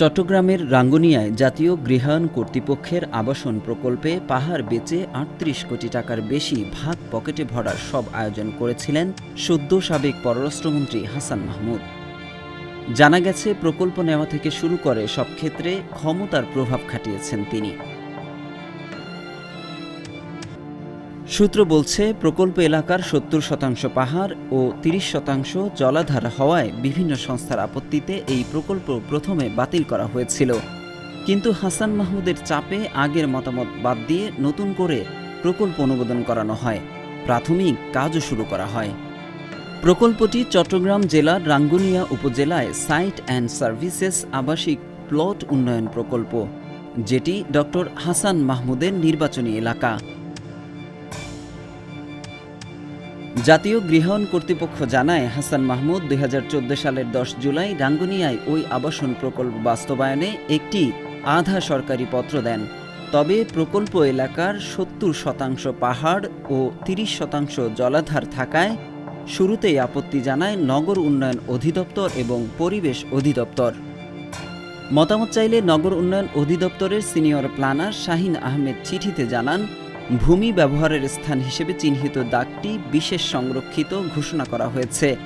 চট্টগ্রামের রাঙ্গুনিয়ায় জাতীয় গৃহায়ণ কর্তৃপক্ষের আবাসন প্রকল্পে পাহাড় বেচে আটত্রিশ কোটি টাকার বেশি ভাগ পকেটে ভরার সব আয়োজন করেছিলেন সদ্য সাবেক পররাষ্ট্রমন্ত্রী হাসান মাহমুদ। জানা গেছে, প্রকল্প নেওয়া থেকে শুরু করে সব ক্ষেত্রে ক্ষমতার প্রভাব খাটিয়েছেন তিনি। সূত্র বলছে, প্রকল্প এলাকার সত্তর শতাংশ পাহাড় ও তিরিশ শতাংশ জলাধার হওয়ায় বিভিন্ন সংস্থার আপত্তিতে এই প্রকল্প প্রথমে বাতিল করা হয়েছিল। কিন্তু হাসান মাহমুদের চাপে আগের মতামত বাদ দিয়ে নতুন করে প্রকল্প অনুমোদন করানো হয়। প্রাথমিক কাজও শুরু করা হয়। প্রকল্পটি চট্টগ্রাম জেলার রাঙ্গুনিয়া উপজেলায় সাইট অ্যান্ড সার্ভিসেস আবাসিক প্লট উন্নয়ন প্রকল্প, যেটি ডক্টর হাসান মাহমুদের নির্বাচনী এলাকা। জাতীয় গৃহায়ণ কর্তৃপক্ষ জানায়, হাসান মাহমুদ দুই হাজার চোদ্দ সালের দশ জুলাই রাঙ্গুনিয়ায় ওই আবাসন প্রকল্প বাস্তবায়নে একটি আধা সরকারি পত্র দেন। তবে প্রকল্প এলাকার সত্তর শতাংশ পাহাড় ও তিরিশ শতাংশ জলাধার থাকায় শুরুতেই আপত্তি জানায় নগর উন্নয়ন অধিদপ্তর এবং পরিবেশ অধিদপ্তর। মতামত চাইলে নগর উন্নয়ন অধিদপ্তরের সিনিয়র প্ল্যানার শাহিন আহমেদ চিঠিতে জানান ভূমি ব্যবহারের স্থান হিসেবে চিহ্নিত দাগটি বিশেষ সংরক্ষিত ঘোষণা করা হয়েছে।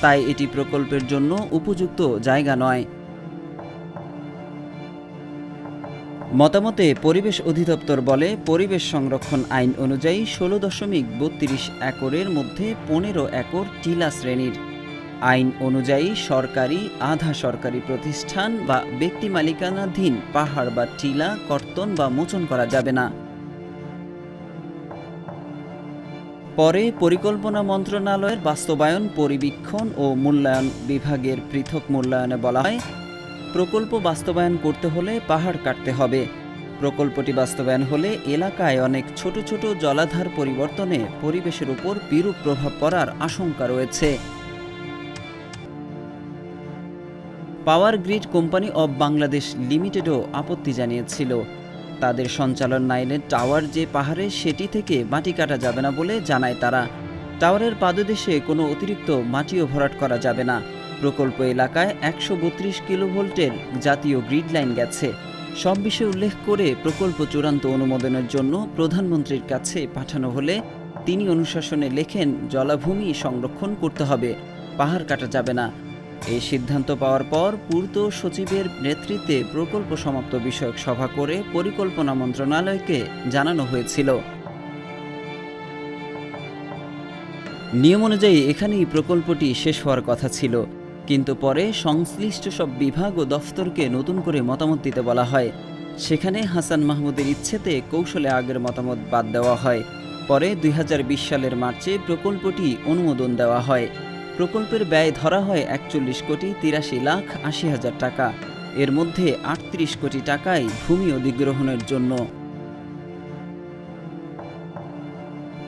তাই এটি প্রকল্পের জন্য উপযুক্ত জায়গা নয়। মতামতে, পরিবেশ অধিদপ্তর বলে, পরিবেশ সংরক্ষণ আইন অনুযায়ী ষোলো দশমিক বত্রিশ একরের মধ্যে পনেরো একর টিলা শ্রেণির। আইন অনুযায়ী সরকারি, আধা সরকারি প্রতিষ্ঠান বা ব্যক্তি মালিকানাধীন পাহাড় বা টিলা, কর্তন বা মোচন করা যাবে না। পরে পরিকল্পনা মন্ত্রণালয়ের বাস্তবায়ন, পরিবীক্ষণ ও মূল্যায়ন বিভাগের পৃথক মূল্যায়নে বলা হয়। প্রকল্প বাস্তবায়ন করতে হলে পাহাড় কাটতে হবে। প্রকল্পটি বাস্তবায়ন হলে এলাকায় অনেক ছোট ছোট জলাধার পরিবর্তনে পরিবেশের উপর বিরূপ প্রভাব পড়ার আশঙ্কা রয়েছে। Power grid company of Bangladesh লিমিটেডও আপত্তি জানিয়েছিল। তাদের সঞ্চালন লাইনের টাওয়ার যে পাহাড়ে সেটি থেকে মাটি কাটা যাবে না বলে জানায় তারা। টাওয়ারের পাদদেশে কোনো অতিরিক্ত মাটিও ভরাট করা যাবে না। প্রকল্প এলাকায় একশো বত্রিশ কিলোভোল্টের জাতীয় গ্রিড লাইন গেছে। সব বিষয়ে উল্লেখ করে প্রকল্প চূড়ান্ত অনুমোদনের জন্য প্রধানমন্ত্রীর কাছে পাঠানো হলে তিনি অনুশাসনে লেখেন, জলাভূমি সংরক্ষণ করতে হবে। পাহাড় কাটা যাবে না। এই সিদ্ধান্ত পাওয়ার পর পূর্ত সচিবের নেতৃত্বে প্রকল্প সমাপ্ত বিষয়ক সভা করে পরিকল্পনা মন্ত্রণালয়কে জানানো হয়েছিল। নিয়ম অনুযায়ী এখানেই প্রকল্পটি শেষ হওয়ার কথা ছিল, কিন্তু পরে সংশ্লিষ্ট সব বিভাগ ও দফতরকে নতুন করে মতামত দিতে বলা হয়। সেখানে হাসান মাহমুদের ইচ্ছেতে কৌশলে আগের মতামত বাদ দেওয়া হয়। পরে দুই হাজার বিশ সালের মার্চে প্রকল্পটি অনুমোদন দেওয়া হয়। প্রকল্পের ব্যয় ধরা হয় একচল্লিশ কোটি তিরাশি লাখ আশি হাজার টাকা। এর মধ্যে আটত্রিশ কোটি টাকাই ভূমি অধিগ্রহণের জন্য।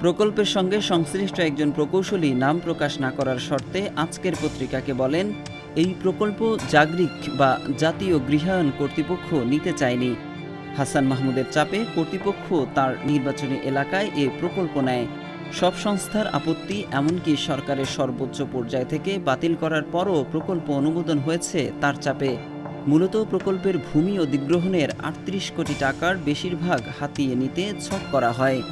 প্রকল্পের সঙ্গে সংশ্লিষ্ট একজন প্রকৌশলী নাম প্রকাশ না করার শর্তে আজকের পত্রিকাকে বলেন, এই প্রকল্প জাগরিক বা জাতীয় গৃহায়ণ কর্তৃপক্ষ নিতে চায়নি। হাসান মাহমুদের চাপে কর্তৃপক্ষ তার নির্বাচনী এলাকায় এ প্রকল্প নেয়। সব সংস্থার আপত্তি, এমনকি সরকারের সর্বোচ্চ পর্যায় থেকে বাতিল করার পরও প্রকল্প অনুমোদন হয়েছে তার চাপে। মূলত প্রকল্পের ভূমি অধিগ্রহণের আটত্রিশ কোটি টাকার বেশিরভাগ হাতিয়ে নিতে ছক করা হয়।